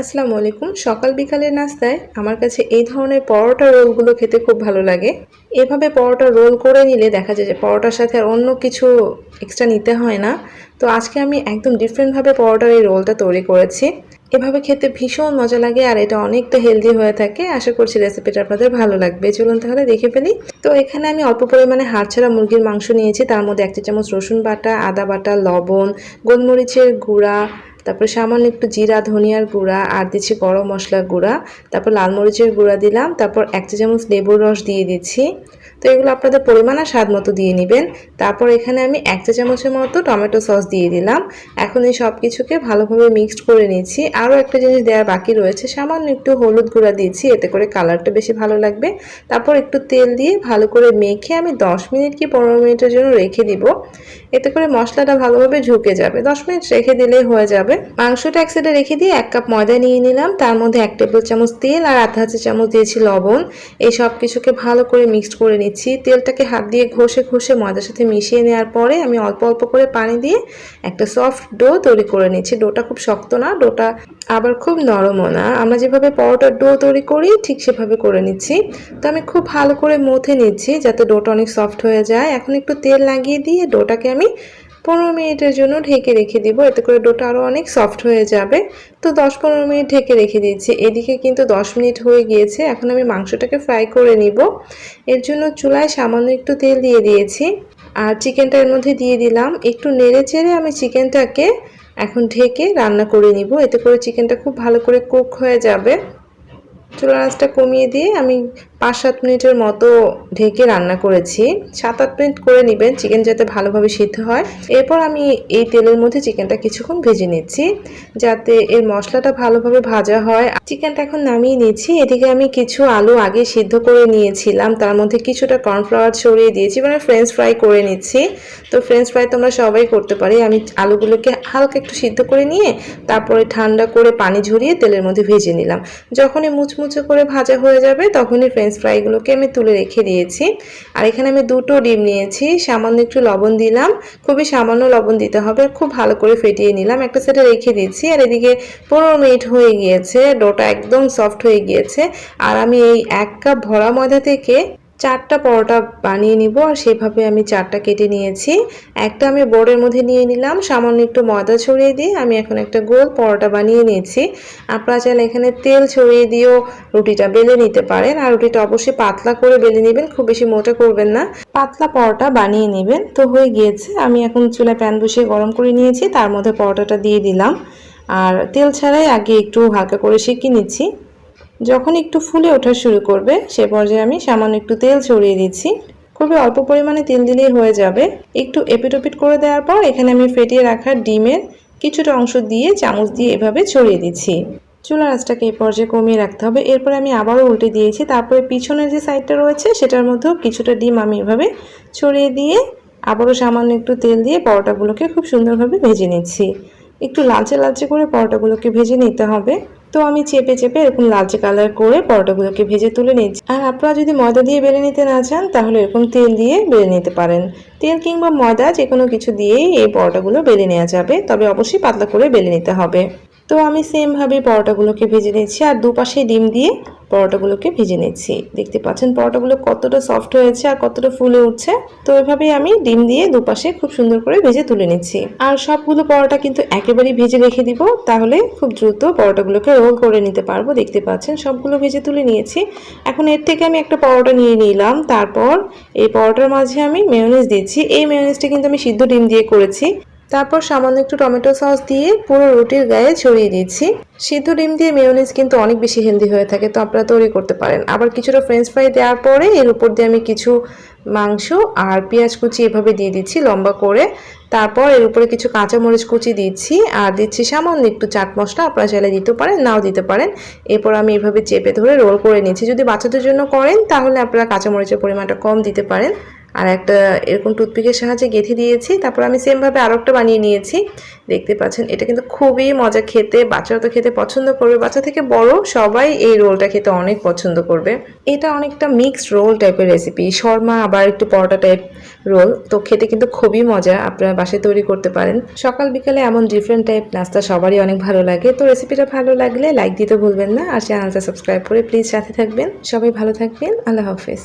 আসসালামু আলাইকুম। সকাল বিকালের নাস্তায় আমার কাছে এই ধরনের পরোটা রোলগুলো খেতে খুব ভালো লাগে। এভাবে পরোটা রোল করে নিলে দেখা যায় যে পরোটার সাথে আর অন্য কিছু এক্সট্রা নিতে হয় না। তো আজকে আমি একদম ডিফারেন্টভাবে পরোটার এই রোলটা তৈরি করেছি। এভাবে খেতে ভীষণ মজা লাগে আর এটা অনেকটা হেলদি হয়ে থাকে। আশা করছি রেসিপিটা আপনাদের ভালো লাগবে। চলুন তাহলে দেখে ফেলি। তো এখানে আমি অল্প পরিমাণে হাড়ছাড়া মুরগির মাংস নিয়েছি। তার মধ্যে এক চা চামচ রসুন বাটা, আদা বাটা, লবণ, গোলমরিচের গুঁড়া তারপর সামান্য একটু জিরা, ধনিয়ার গুঁড়া, আর দিচ্ছি গরম মশলার গুঁড়া। তারপর লাল মরিচের গুঁড়া দিলাম, তারপর এক চা চামচ লেবুর রস দিয়ে দিচ্ছি। তো এগুলো আপনাদের পরিমাণ আর স্বাদ মতো দিয়ে নেবেন। তারপর এখানে আমি এক চা চামচের মতো টমেটো সস দিয়ে দিলাম। এখন এই সব কিছুকে ভালোভাবে মিক্সড করে নিচ্ছি আরও একটা জিনিস দেওয়ার বাকি রয়েছে, সামান্য একটু হলুদ গুঁড়া দিয়েছি, এতে করে কালারটা বেশি ভালো লাগবে। তারপর একটু তেল দিয়ে ভালো করে মেখে আমি দশ মিনিট কি পনেরো মিনিটের জন্য রেখে দিব। এতে করে মশলাটা ভালোভাবে ঝুঁকে যাবে। দশ মিনিট রেখে দিলেই হয়ে যাবে। মাংসটা এক সাইডে রেখে দিয়ে এক কাপ ময়দা নিয়ে নিলাম। তার মধ্যে এক টেবিল চামচ তেল আর আধা চা চামচ দিয়েছি লবণ। এই সব কিছুকে ভালো করে মিক্সড করে নিচ্ছি। তেলটাকে হাত দিয়ে ঘষে ঘষে ময়দার সাথে মিশিয়ে নেওয়ার পরে আমি অল্প অল্প করে পানি দিয়ে একটা সফট ডো তৈরি করে নিচ্ছি। ডোটা খুব শক্ত না ডোটা আবার খুব নরমও না। আমরা যেভাবে পরোটার ডো তৈরি করি, ঠিক সেভাবে করে নিচ্ছি। তো আমি খুব ভালো করে মথে নিচ্ছি যাতে ডোটা অনেক সফট হয়ে যায়। এখন একটু তেল লাগিয়ে দিয়ে ডোটাকে আমি পনেরো মিনিটের জন্য ঢেকে রেখে দিব। এতে করে ডোটা আরও অনেক সফট হয়ে যাবে। তো দশ পনেরো মিনিট ঢেকে রেখে দিয়েছি এদিকে কিন্তু দশ মিনিট হয়ে গিয়েছে। এখন আমি মাংসটাকে ফ্রাই করে নিব। এর জন্য চুলায় সামান্য একটু তেল দিয়ে দিয়েছি। আর চিকেনটা এর মধ্যে দিয়ে দিলাম। একটু নেড়ে চেড়ে আমি চিকেনটাকে এখন ঢেকে রান্না করে নিব। এতে করে চিকেনটা খুব ভালো করে কুক হয়ে যাবে। চুলা আঁচটা কমিয়ে দিয়ে আমি পাঁচ সাত মিনিটের মতো ঢেকে রান্না করেছি। সাত আট মিনিট করে নেবেন, চিকেন যাতে ভালোভাবে সিদ্ধ হয়। এরপর আমি এই তেলের মধ্যে চিকেনটা কিছুক্ষণ ভেজে নিচ্ছি, যাতে এর মশলাটা ভালোভাবে ভাজা হয়। চিকেনটা এখন নামিয়ে নিচ্ছি, এদিকে আমি কিছু আলু আগে সিদ্ধ করে নিয়েছিলাম, তার মধ্যে কিছুটা কর্নফ্লাওয়ার ছড়িয়ে দিয়েছি মানে ফ্রেঞ্চ ফ্রাই করে নিচ্ছি। তো ফ্রেঞ্চ ফ্রাই তোমরা সবাই করতে পারি, আমি আলুগুলোকে হালকা একটু সিদ্ধ করে নিয়ে, তারপরে ঠান্ডা করে পানি ঝরিয়ে তেলের মধ্যে ভেজে নিলাম। যখনই মুচমুচে করে ভাজা হয়ে যাবে, তখনই ফ্রেঞ্চ ফ্রাইগুলোকে আমি তুলে রেখে দিয়েছি। আর এখানে আমি দুটো ডিম নিয়েছি, সামান্য একটু লবণ দিলাম। খুবই সামান্য লবণ দিতে হবে, খুব ভালো করে ফেটিয়ে নিলাম। একটা সেটা রেখে দিয়েছি আর এদিকে পনেরো মিনিট হয়ে গিয়েছে ডোটা একদম সফট হয়ে গিয়েছে। আর আমি এই এক কাপ ভরা ময়দা থেকে চারটা পরোটা বানিয়ে নিব আর সেভাবে আমি চারটা কেটে নিয়েছি। একটা আমি বোর্ডের মধ্যে নিয়ে নিলাম, সামান্য একটু ময়দা ছড়িয়ে দিয়ে আমি এখন একটা গোল পরোটা বানিয়ে নিয়েছি। আপনারা চাইলে এখানে তেল ছড়িয়ে দিয়েও রুটিটা বেলে নিতে পারেন আর রুটিটা অবশ্যই পাতলা করে বেলে নেবেন, খুব বেশি মোটা করবেন না। পাতলা পরোটা বানিয়ে নেবেন। তো হয়ে গিয়েছে, আমি এখন চুলায় প্যান বসিয়ে গরম করে নিয়েছি, তার মধ্যে পরোটাটা দিয়ে দিলাম। আর তেল ছাড়াই আগে একটু হালকা করে শিখিয়ে নিচ্ছি। যখন একটু ফুলে ওঠা শুরু করবে, সে পর্যায়ে আমি সামান্য একটু তেল ছড়িয়ে দিচ্ছি। খুবই অল্প পরিমাণে তেল দিলেই হয়ে যাবে। একটু এপিট ওপিট করে দেওয়ার পর এখানে আমি ফেটিয়ে রাখা ডিমের কিছুটা অংশ দিয়ে চামচ দিয়ে এভাবে ছড়িয়ে দিচ্ছি। চুলার আঁচটাকে এই পর্যায়ে কমিয়ে রাখতে হবে। এরপর আমি আবারও উল্টে দিয়েছি। তারপরে পিছনের যে সাইডটা রয়েছে, সেটার মধ্যেও কিছুটা ডিম আমি এভাবে ছড়িয়ে দিয়ে আবারও সামান্য একটু তেল দিয়ে পরোটাগুলোকে খুব সুন্দরভাবে ভেজে নিচ্ছি। একটু লালচে লালচে করে পরোটাগুলোকে ভেজে নিতে হবে। তো আমি চেপে চেপে এরকম লালচে কালার করে পরোটাগুলোকে ভেজে তুলে নিচ্ছি। আর আপনারা যদি ময়দা দিয়ে বেলে নিতে না চান, তাহলে এরকম তেল দিয়ে বেলে নিতে পারেন। তেল কিংবা ময়দা যে কোনো কিছু দিয়েই এই পরোটাগুলো বেলে নেওয়া যাবে, তবে অবশ্যই পাতলা করে বেলে নিতে হবে। তো আমি সেমভাবে পরোটাগুলোকে ভেজে নিচ্ছি আর দুপাশে ডিম দিয়ে পরোটাগুলোকে ভেজে নিচ্ছি দেখতে পাচ্ছেন পরোটাগুলো কতটা সফট হয়েছে আর কতটা ফুলে উঠছে। তো এভাবেই আমি ডিম দিয়ে দুপাশে খুব সুন্দর করে ভেজে তুলে নিচ্ছি। আর সবগুলো পরোটা কিন্তু একেবারেই ভেজে রেখে দিব, তাহলে খুব দ্রুত পরোটাগুলোকে রোল করে নিতে পারব। দেখতে পাচ্ছেন সবগুলো ভেজে তুলে নিয়েছি। এখন এর থেকে আমি একটা পরোটা নিয়ে নিলাম, তারপর এই পরোটার মাঝে আমি মেয়োনিজ দিচ্ছি এই মেয়োনিজটা কিন্তু আমি সিদ্ধ ডিম দিয়ে করেছি। তারপর সামান্য একটু টমেটো সস দিয়ে পুরো রুটির গায়ে ছড়িয়ে দিচ্ছি সিদ্ধ ডিম দিয়ে মেয়োনিজ কিন্তু অনেক বেশি হেলদি হয়ে থাকে, তো আপনারা তৈরি করতে পারেন। আবার কিছুটা ফ্রেঞ্চ ফ্রাই দেওয়ার পরে এর উপর দিয়ে আমি কিছু মাংস আর পেঁয়াজ কুচি এভাবে দিয়ে দিচ্ছি লম্বা করে। তারপর এর উপরে কিছু কাঁচামরিচ কুচি দিচ্ছি আর দিচ্ছি সামান্য একটু চাট মশলা। আপনারা চাইলে দিতে পারেন, নাও দিতে পারেন। এরপর আমি এভাবে চেপে ধরে রোল করে নিচ্ছি। যদি বাচ্চাদের জন্য করেন, তাহলে আপনারা কাঁচামরিচের পরিমাণটা কম দিতে পারেন। আর একটা এরকম টুথপিকের সাহায্যে গেঁথে দিয়েছি। তারপর আমি সেমভাবে আরও একটা বানিয়ে নিয়েছি। দেখতে পাচ্ছেন, এটা কিন্তু খুবই মজা খেতে, বাচ্চারা তো খেতে পছন্দ করবে। বাচ্চা থেকে বড় সবাই এই রোলটা খেতে অনেক পছন্দ করবে। এটা অনেকটা মিক্সড রোল টাইপের রেসিপি শর্মা আবার একটু পরোটা টাইপ রোল তো খেতে কিন্তু খুবই মজা, আপনারা বাসায় তৈরি করতে পারেন। সকাল বিকালে এমন ডিফারেন্ট টাইপ নাস্তা সবারই অনেক ভালো লাগে। তো রেসিপিটা ভালো লাগলে লাইক দিতে ভুলবেন না, আর চ্যানেলটা সাবস্ক্রাইব করে প্লিজ সাথে থাকবেন। সবাই ভালো থাকবেন, আল্লাহ হাফেজ।